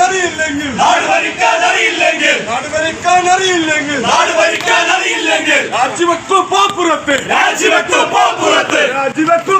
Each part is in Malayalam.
അറിയില്ലെങ്കിൽ. നാട് ഭരിക്കാൻ അറിയില്ലെങ്കിൽ. നാട് ഭരിക്കാൻ അറിയില്ലെങ്കിൽ. നാട് ഭരിക്കാൻ അറിയില്ലെങ്കിൽ. രാജിവെക്കു പാപ്പുറത്ത്. രാജിവെക്കു പാപ്പുറത്ത്. രാജിവെക്കു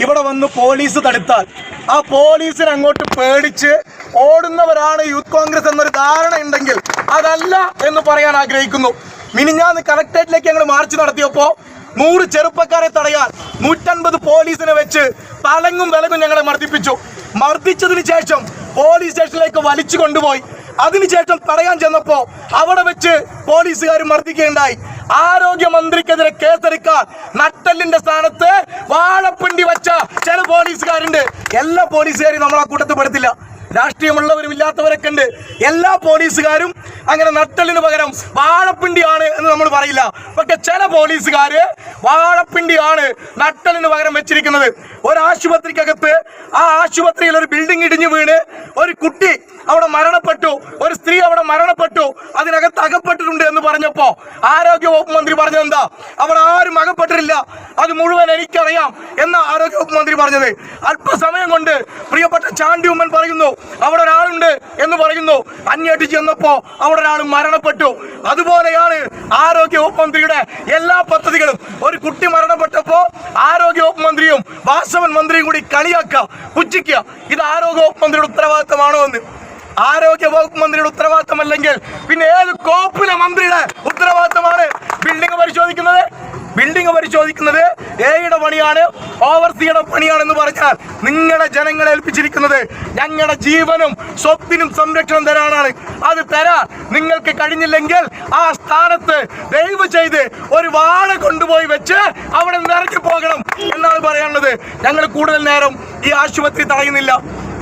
ഇവിടെ വന്ന് പോലീസ് തടുത്താൽ ആ പോലീസിനെ അങ്ങോട്ട് പേടിച്ച് ഓടുന്നവരാണ് യൂത്ത് കോൺഗ്രസ് എന്നൊരു ധാരണ ഉണ്ടെങ്കിൽ അതല്ല എന്ന് പറയാൻ ആഗ്രഹിക്കുന്നു. മിനിഞ്ഞാന്ന് കളക്ടറേറ്റിലേക്ക് ഞങ്ങൾ മാർച്ച് നടത്തിയപ്പോ നൂറ് ചെറുപ്പക്കാരെ തടയാൻ നൂറ്റൻപത് പോലീസിനെ വെച്ച് തലങ്ങും വിലങ്ങും ഞങ്ങളെ മർദ്ദിപ്പിച്ചു. മർദ്ദിച്ചതിന് ശേഷം പോലീസ് സ്റ്റേഷനിലേക്ക് വലിച്ചു കൊണ്ടുപോയി. അതിനുശേഷം തടയാൻ ചെന്നപ്പോ അവിടെ വെച്ച് പോലീസുകാർ മർദ്ദിക്കുകയുണ്ടായി. ആരോഗ്യമന്ത്രിക്കെതിരെ കേസെടുക്കാൻ നട്ടലിന്റെ സ്ഥാനത്ത് വാഴപ്പിണ്ടി വച്ച ചില പോലീസുകാരുണ്ട്. എല്ലാ പോലീസുകാരും നമ്മൾ ആ കൂട്ടത്തിൽ പെടുത്തില്ല രാഷ്ട്രീയമുള്ളവരും ഇല്ലാത്തവരൊക്കെ ഉണ്ട്. എല്ലാ പോലീസുകാരും അങ്ങനെ നട്ടലിന് പകരം വാഴപ്പിണ്ടിയാണ് എന്ന് നമ്മൾ പറയില്ല. പക്ഷെ ചില പോലീസുകാര് വാഴപ്പിണ്ടിയാണ് നട്ടലിന് പകരം വെച്ചിരിക്കുന്നത്. ഒരു ആശുപത്രിക്കകത്ത് ആ ആശുപത്രിയിൽ ഒരു ബിൽഡിംഗ് ഇടിഞ്ഞു വീണ് ഒരു കുട്ടി അവിടെ മരണപ്പെട്ടു. ഒരു സ്ത്രീ അവിടെ മരണപ്പെട്ടു. അതിനകത്ത് അകപ്പെട്ടിട്ടുണ്ട് എന്ന് പറഞ്ഞപ്പോ ആരോഗ്യ വകുപ്പ് മന്ത്രി പറഞ്ഞത് എന്താ? അവിടെ ആരും അകപ്പെട്ടിട്ടില്ല. അത് മുഴുവൻ എനിക്കറിയാം എന്ന ആരോഗ്യ വകുപ്പ് മന്ത്രി പറഞ്ഞത്. അല്പസമയം കൊണ്ട് പ്രിയപ്പെട്ട ചാണ്ടി ഉമ്മൻ പറയുന്നു അവിടെ ഒരാളുണ്ട് എന്ന് പറയുന്നു. അന്വേഷിച്ച് ചെന്നപ്പോ അവിടെ ഒരാൾ മരണപ്പെട്ടു. അതുപോലെയാണ് ആരോഗ്യ വകുപ്പ് മന്ത്രിയുടെ എല്ലാ പദ്ധതികളും. ഒരു കുട്ടി മരണപ്പെട്ടപ്പോ ആരോഗ്യ വകുപ്പ് മന്ത്രിയും വാസവൻ മന്ത്രിയും കൂടി കളിയാക്കുക പുച്ഛിക്കുക. ഇത് ആരോഗ്യ വകുപ്പ് മന്ത്രിയുടെ ഉത്തരവാദിത്തമാണോ എന്ന്. ആരോഗ്യ വകുപ്പ് മന്ത്രിയുടെ ഉത്തരവാദിത്തമല്ലെങ്കിൽ പിന്നെ ഏത് കോപ്പിലെ മന്ത്രിയുടെ ഉത്തരവാദിത്തമാണ് ബിൽഡിംഗ് പരിശോധിക്കുന്നത്? ബിൽഡിംഗ് പരിശോധിക്കുന്നത് എയുടെ പണിയാണ് ഓവർസിയുടെ പണിയാണെന്ന് പറഞ്ഞാൽ നിങ്ങളുടെ ജനങ്ങളെ ഏൽപ്പിച്ചിരിക്കുന്നത് ഞങ്ങളുടെ ജീവനും സ്വത്തിനും സംരക്ഷണം തരാനാണ്. അത് തരാൻ നിങ്ങൾക്ക് കഴിഞ്ഞില്ലെങ്കിൽ ആ സ്ഥാനത്ത് ദയവ് ചെയ്ത് ഒരു വാഴ കൊണ്ടുപോയി വെച്ച് അവിടെ നിറക്കി പോകണം എന്നാണ് പറയാനുള്ളത്. ഞങ്ങൾ കൂടുതൽ നേരം ഈ ആശുപത്രി തടയുന്നില്ല.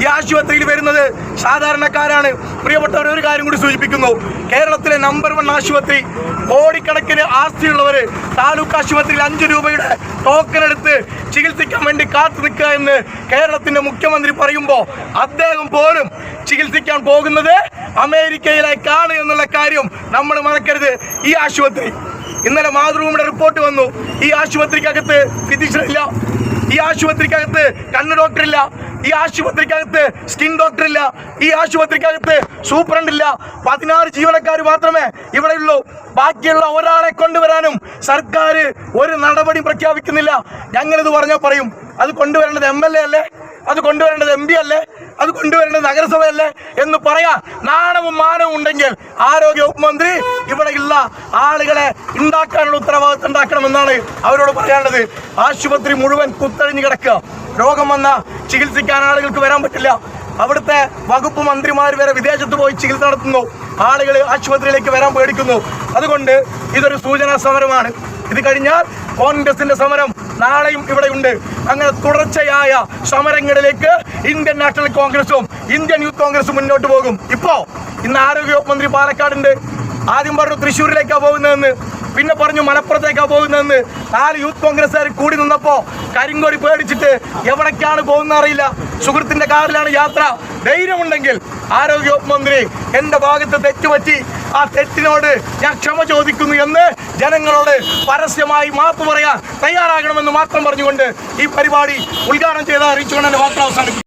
ഈ ആശുപത്രിയിൽ വരുന്നത് സാധാരണക്കാരാണ്. പ്രിയപ്പെട്ടവർ ഒരു കാര്യം കൂടി സൂചിപ്പിക്കുന്നു. കേരളത്തിലെ നമ്പർ വൺ ആശുപത്രി കോടിക്കണക്കിന് ആസ്തിയുള്ളവർ താലൂക്ക് ആശുപത്രിയിൽ അഞ്ച് രൂപയുടെ ടോക്കൺ എടുത്ത് ചികിത്സിക്കാൻ വേണ്ടി കാത്തു നിൽക്കുക എന്ന് കേരളത്തിന്റെ മുഖ്യമന്ത്രി പറയുമ്പോൾ അദ്ദേഹം പോലും ചികിത്സിക്കാൻ പോകുന്നത് അമേരിക്കയിലേക്കാണ് എന്നുള്ള കാര്യം നമ്മൾ മറക്കരുത്. ഈ ആശുപത്രി ഇന്നലെ മാതൃഭൂമിയുടെ റിപ്പോർട്ട് വന്നു. ഈ ആശുപത്രിക്കകത്ത് ഫിസിഷ്യൻ ഇല്ല. ഈ ആശുപത്രിക്കകത്ത് കണ്ണ് ഡോക്ടർ ഇല്ല. ഈ ആശുപത്രിക്കകത്ത് സ്കിൻ ഡോക്ടർ ഇല്ല ഈ ആശുപത്രിക്കകത്ത് സൂപ്രണ്ട് ഇല്ല പതിനാറ് ജീവനക്കാർ മാത്രമേ ഇവിടെയുള്ളൂ. ബാക്കിയുള്ള ഒരാളെ കൊണ്ടുവരാനും സർക്കാർ ഒരു നടപടി പ്രഖ്യാപിക്കുന്നില്ല. ഞങ്ങളിത് പറഞ്ഞാൽ പറയും അത് കൊണ്ടുവരേണ്ടത് എം എൽ എ അല്ലേ? അത് കൊണ്ടുവരേണ്ടത് എം പി അല്ലേ? അത് കൊണ്ടുവരേണ്ടത് നഗരസഭയല്ലേ? എന്ന് പറയാൻ നാണവും മാനവും ഉണ്ടെങ്കിൽ ആരോഗ്യ വകുപ്പ് മന്ത്രി ഇവിടെയുള്ള ആളുകളെ ഉണ്ടാക്കാനുള്ള ഉത്തരവാദിത്വം ഉണ്ടാക്കണമെന്നാണ് അവരോട് പറയാനുള്ളത്. ആശുപത്രി മുഴുവൻ കുത്തഴിഞ്ഞ് കിടക്കുക. രോഗം വന്ന ചികിത്സിക്കാൻ ആളുകൾക്ക് വരാൻ പറ്റില്ല. അവിടുത്തെ വകുപ്പ് മന്ത്രിമാർ വരെ വിദേശത്ത് പോയി ചികിത്സ നടത്തുന്നു. ആളുകൾ ആശുപത്രിയിലേക്ക് വരാൻ പേടിക്കുന്നു. അതുകൊണ്ട് ഇതൊരു സൂചനാ സമരമാണ്. ഇത് കഴിഞ്ഞാൽ കോൺഗ്രസിന്റെ സമരം നാളെയും ഇവിടെയുണ്ട്. അങ്ങനെ തുടർച്ചയായ സമരങ്ങളിലേക്ക് ഇന്ത്യൻ നാഷണൽ കോൺഗ്രസും ഇന്ത്യൻ യൂത്ത് കോൺഗ്രസും മുന്നോട്ട് പോകും. ഇപ്പോ ഇന്ന് ആരോഗ്യ മന്ത്രി പാലക്കാടുണ്ട്. ആദ്യം പറഞ്ഞു തൃശ്ശൂരിലേക്കാണ് പോകുന്നതെന്ന്. പിന്നെ പറഞ്ഞു മലപ്പുറത്തേക്കാണ് പോകുന്നതെന്ന്. നാല് യൂത്ത് കോൺഗ്രസ്സുകാർ കൂടി നിന്നപ്പോ കരിങ്കോടി പേടിച്ചിട്ട് എവിടേക്കാണ് പോകുന്ന അറിയില്ല. സുഹൃത്തിന്റെ കാറിലാണ് യാത്ര. ധൈര്യമുണ്ടെങ്കിൽ ആരോഗ്യ മന്ത്രി എന്റെ ഭാഗത്ത് തെറ്റുപറ്റി ആ തെറ്റിനോട് ഞാൻ ക്ഷമ ചോദിക്കുന്നു എന്ന് ജനങ്ങളോട് പരസ്യമായി മാപ്പ് പറയാൻ തയ്യാറാകണമെന്ന് മാത്രം പറഞ്ഞുകൊണ്ട് ഈ പരിപാടി ഉദ്ഘാടനം ചെയ്ത അറിയിച്ചുകൊണ്ട് എന്റെ വാർത്ത അവസാനിക്കും